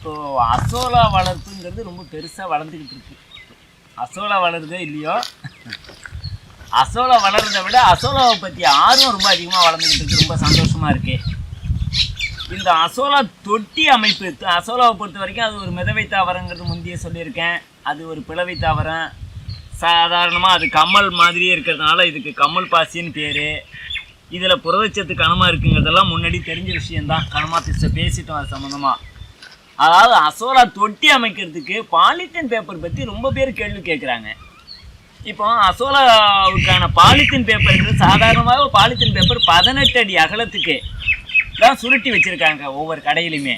So azolla வளர்ப்புங்கிறது ரொம்ப பெருசாக வளர்ந்துக்கிட்டு இருக்கு. அசோலா வளருதோ இல்லையோ? அசோலா வளர்றதை விட அசோலாவை பற்றி ஆர்வம் ரொம்ப அதிகமாக வளர்ந்துக்கிட்டு இருக்கு. ரொம்ப சந்தோஷமாக இருக்குது இந்த அசோலா தொட்டி அமைப்பு அசோலாவை பொறுத்த வரைக்கும் அது ஒரு மிதவை தாவரங்கிறது முந்தைய சொல்லியிருக்கேன். அது ஒரு பிளவை தாவரம். சாதாரணமாக அது கம்மல் மாதிரியே இருக்கிறதுனால இதுக்கு கம்மல் பாசின்னு பேர். இதில் புரதச்சத்து கனமாக இருக்குங்கிறதெல்லாம் முன்னாடி தெரிஞ்ச விஷயம்தான். கனமாக பேச பேசிட்டோம் அது சம்மந்தமாக அதாவது அசோலா தொட்டி அமைக்கிறதுக்கு பாலித்தீன் பேப்பர் பற்றி ரொம்ப பேர் கேள்வி கேட்குறாங்க இப்போ அசோலாவுக்கான பாலித்தீன் பேப்பர் சாதாரணமாக பாலித்தீன் பேப்பர் பதினெட்டு அடி அகலத்துக்கு தான் சுருட்டி வச்சுருக்காங்க ஒவ்வொரு கடையிலுமே.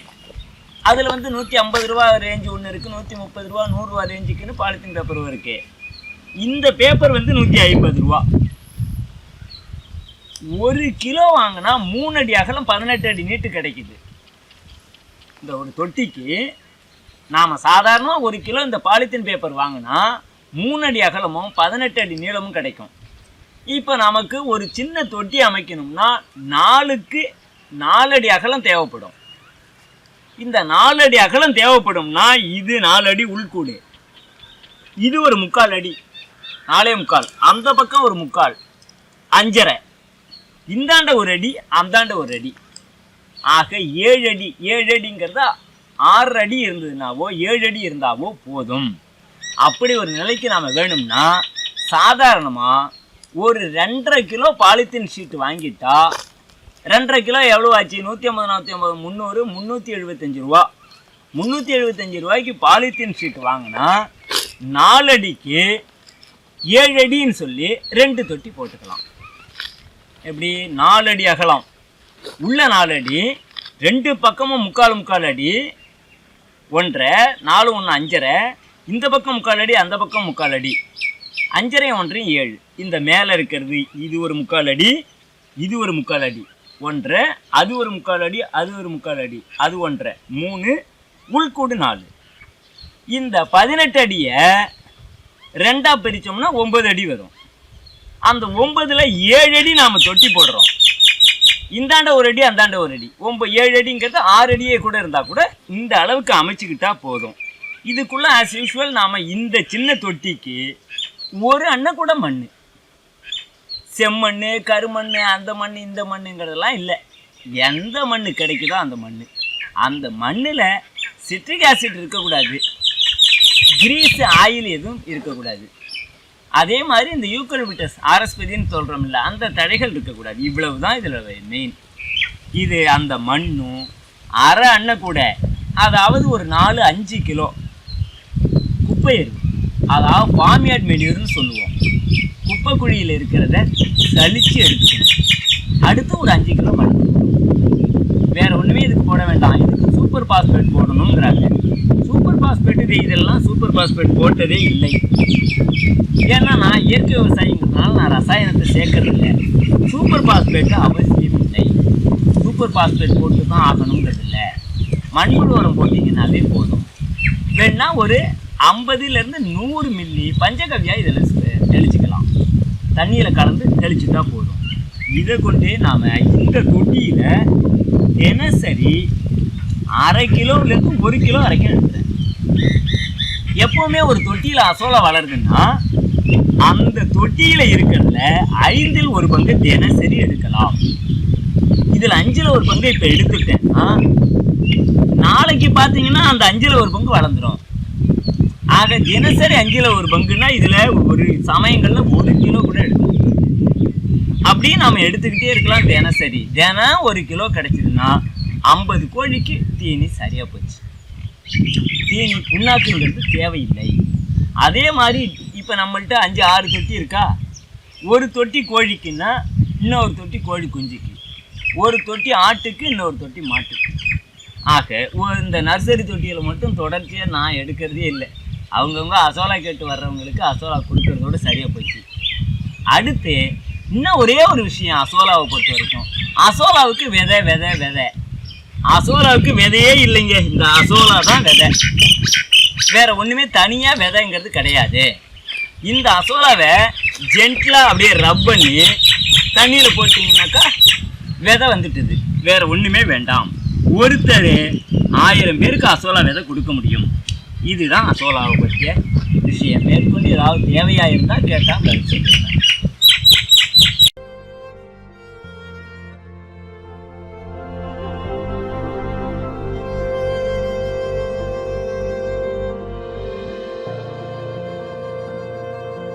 அதில் வந்து நூற்றி ஐம்பது ரூபா ரேஞ்சு ஒன்று இருக்குது நூற்றி முப்பது ரூபா நூறுரூவா ரேஞ்சுக்குன்னு பாலித்தீன் பேப்பர் இருக்குது இந்த பேப்பர் வந்து நூற்றி ஐம்பது ரூபா. ஒரு கிலோ வாங்கினா மூணு அடி அகலம் பதினெட்டு அடி நீட்டு கிடைக்குது. இந்த ஒரு தொட்டிக்கு நாம் சாதாரணமாக ஒரு கிலோ இந்த பாலித்தீன் பேப்பர் வாங்கினா மூணு அடி அகலமும் பதினெட்டு அடி நீளமும் கிடைக்கும். இப்போ நமக்கு ஒரு சின்ன தொட்டி அமைக்கணும்னா நாலுக்கு நாலடி அகலம் தேவைப்படும். இந்த நாலடி அகலம் தேவைப்படும்னா இது நாலடி உள்கூடு. இது ஒரு முக்கால் அடி. நாலே முக்கால். அந்த பக்கம் ஒரு முக்கால். அஞ்சரை. இந்தாண்ட ஒரு அடி அந்தாண்ட ஒரு அடி. ஆக ஏழு அடி. ஏழு அடிங்கிறத ஆறு அடி இருந்ததுனாவோ ஏழு அடி இருந்தாவோ போதும். அப்படி ஒரு நிலைக்கு நாம் வேணும்னா சாதாரணமாக ஒரு ரெண்டரை கிலோ பாலித்தீன் ஷீட் வாங்கிட்டா ரெண்டரை கிலோ எவ்வளோ ஆச்சு நூற்றி ஐம்பது நானூற்றி ஐம்பது முந்நூறு முந்நூற்றி எழுபத்தஞ்சு ரூபா. முந்நூற்றி எழுபத்தஞ்சு ரூபாய்க்கு பாலித்தீன் ஷீட் வாங்கினா நாலடிக்கு ஏழு அடின்னு சொல்லி ரெண்டு தொட்டி போட்டுக்கலாம். எப்படி? நாலு அடி அகலம். உள்ள நாலு அடி ரெண்டு பக்கமும் முக்கால் முக்கால் அடி ஒன்றரை நாலு ஒன்று அஞ்சரை இந்த பக்கம் முக்கால் அடி அந்த பக்கம் முக்கால் அடி. அஞ்சரை ஒன்றையும் ஏழு. இந்த மேலே இருக்கிறது இது ஒரு முக்கால் அடி இது ஒரு முக்கால் அடி. ஒன்றரை அது ஒரு முக்கால் அடி அது ஒரு முக்கால் அடி அது ஒன்றரை மூணு உள்கூடு நாலு. இந்த பதினெட்டு அடியை ரெண்டாக பிரித்தோம்னா ஒம்பது அடி வரும். அந்த ஒம்பதில் ஏழு அடி நாம் தொட்டி போடுறோம். இந்தாண்ட ஒரு அடி அந்தாண்ட ஒரு அடி. ஒம்பது ஏழு அடிங்கிறது ஆறு அடியே கூட இருந்தால் கூட இந்த அளவுக்கு அமைச்சுக்கிட்டா போதும். இதுக்குள்ளே ஆஸ் யூஷுவல் நாம் இந்த சின்ன தொட்டிக்கு ஒரு அண்ணன் கூட மண்ணு. செம்மண் கருமண் அந்த மண் இந்த மண்ணுங்கிறதெல்லாம் இல்லை. எந்த மண் கிடைக்குதோ அந்த மண் அந்த மண்ணில் சிட்ரிக் ஆசிட் இருக்கக்கூடாது. கிரீஸ் ஆயில் எதுவும் இருக்கக்கூடாது. அதே மாதிரி இந்த யூக்கலிபிட்டஸ் ஆரஸ்பதின்னு சொல்கிறோம்ல அந்த தடைகள் இருக்கக்கூடாது. இவ்வளவு தான் இதில் மெயின் இது அந்த மண்ணும் அரை அன்ன கூட அதாவது ஒரு நாலு அஞ்சு கிலோ குப்பை எரு அதாவது ஃபார்மியார்ட் மெடியூர்னு சொல்லுவோம். குப்பை குழியில் இருக்கிறத சலிச்சு எடுத்துக்கணும். அடுத்து ஒரு அஞ்சு கிலோ மண். வேற ஒன்றுமே இதுக்கு போட வேண்டாம். இதுக்கு சூப்பர் பாஸ்பேட் போடணுங்கிறாங்க சூப்பர் பாஸ்பேட் இது இதெல்லாம் சூப்பர் பாஸ்பேட் போட்டதே இல்லை. ஏன்னா நான் இயற்கை விவசாயிங்கிறதுனால நான் ரசாயனத்தை சேர்க்கறதில்லை. சூப்பர் பாஸ்பேட்டு அவசியம் இல்லை. சூப்பர் பாஸ்பேட் போட்டு தான் ஆகணுங்கிறது இல்லை மண்புழு உரம் போட்டிங்கன்னாலே போதும். வேணா ஒரு ஐம்பதுலேருந்து நூறு மில்லி பஞ்சகவியாக இதில் தண்ணியில் கலந்து தெளிச்சுட்டா போதும். இதை கொண்டே நாம் இந்த தொட்டியில் தினசரி அரை கிலோவிலேருந்து ஒரு கிலோ வரைக்கும் எடுக்கிறேன் எப்போவுமே ஒரு தொட்டியில் அசோலா வளருதுன்னா அந்த தொட்டியில் இருக்கிறதுல ஐந்தில் ஒரு பங்கு தினசரி எடுக்கலாம். இதில் அஞ்சில் ஒரு பங்கு இப்போ எடுத்துட்டேன்னா நாளைக்கு பார்த்தீங்கன்னா அந்த அஞ்சில் ஒரு பங்கு வளர்ந்துடும் ஆக தினசரி அஞ்சில் ஒரு பங்குன்னா இதில் ஒரு சமயங்களில் ஒரு கிலோ கூட எடுக்கும் அப்படியே நாம் எடுத்துக்கிட்டே இருக்கலாம் தினசரி. தினம் ஒரு கிலோ கிடச்சிதுன்னா ஐம்பது கோழிக்கு தீனி சரியாக போச்சு. தீனி புண்ணாக்குங்கிறது தேவையில்லை. அதே மாதிரி இப்போ நம்மள்கிட்ட அஞ்சு ஆறு தொட்டி இருக்கா? ஒரு தொட்டி கோழிக்குன்னா இன்னொரு தொட்டி கோழி குஞ்சுக்கு. ஒரு தொட்டி ஆட்டுக்கு இன்னொரு தொட்டி மாட்டுக்கு. ஆக இந்த நர்சரி தொட்டியில் மட்டும் தொடர்ச்சியாக நான் எடுக்கிறதே இல்லை. அவங்கவுங்க அசோலா கேட்டு வர்றவங்களுக்கு அசோலா கொடுக்கறதோட சரியாக போச்சு. அடுத்து இன்னும் ஒரே ஒரு விஷயம் அசோலாவை பொறுத்த வரைக்கும். அசோலாவுக்கு விதை விதை விதை. அசோலாவுக்கு விதையே இல்லைங்க. இந்த அசோலா தான் விதை. வேற ஒன்றுமே தனியாக விதைங்கிறது கிடையாது. இந்த அசோலாவை ஜென்டிலாக அப்படியே ரப் பண்ணி தண்ணியில் போட்டீங்கன்னாக்கா விதை வந்துட்டுது. வேற ஒன்றுமே வேண்டாம். ஒருத்தர் ஆயிரம் பேருக்கு அசோலா விதை கொடுக்க முடியும். இதுதான் அசோலாவை பற்றிய விஷயம். மேற்கொண்டு ஏதாவது தேவையாக இருந்தால் கேட்டால் பதில் சொல்லுங்கள்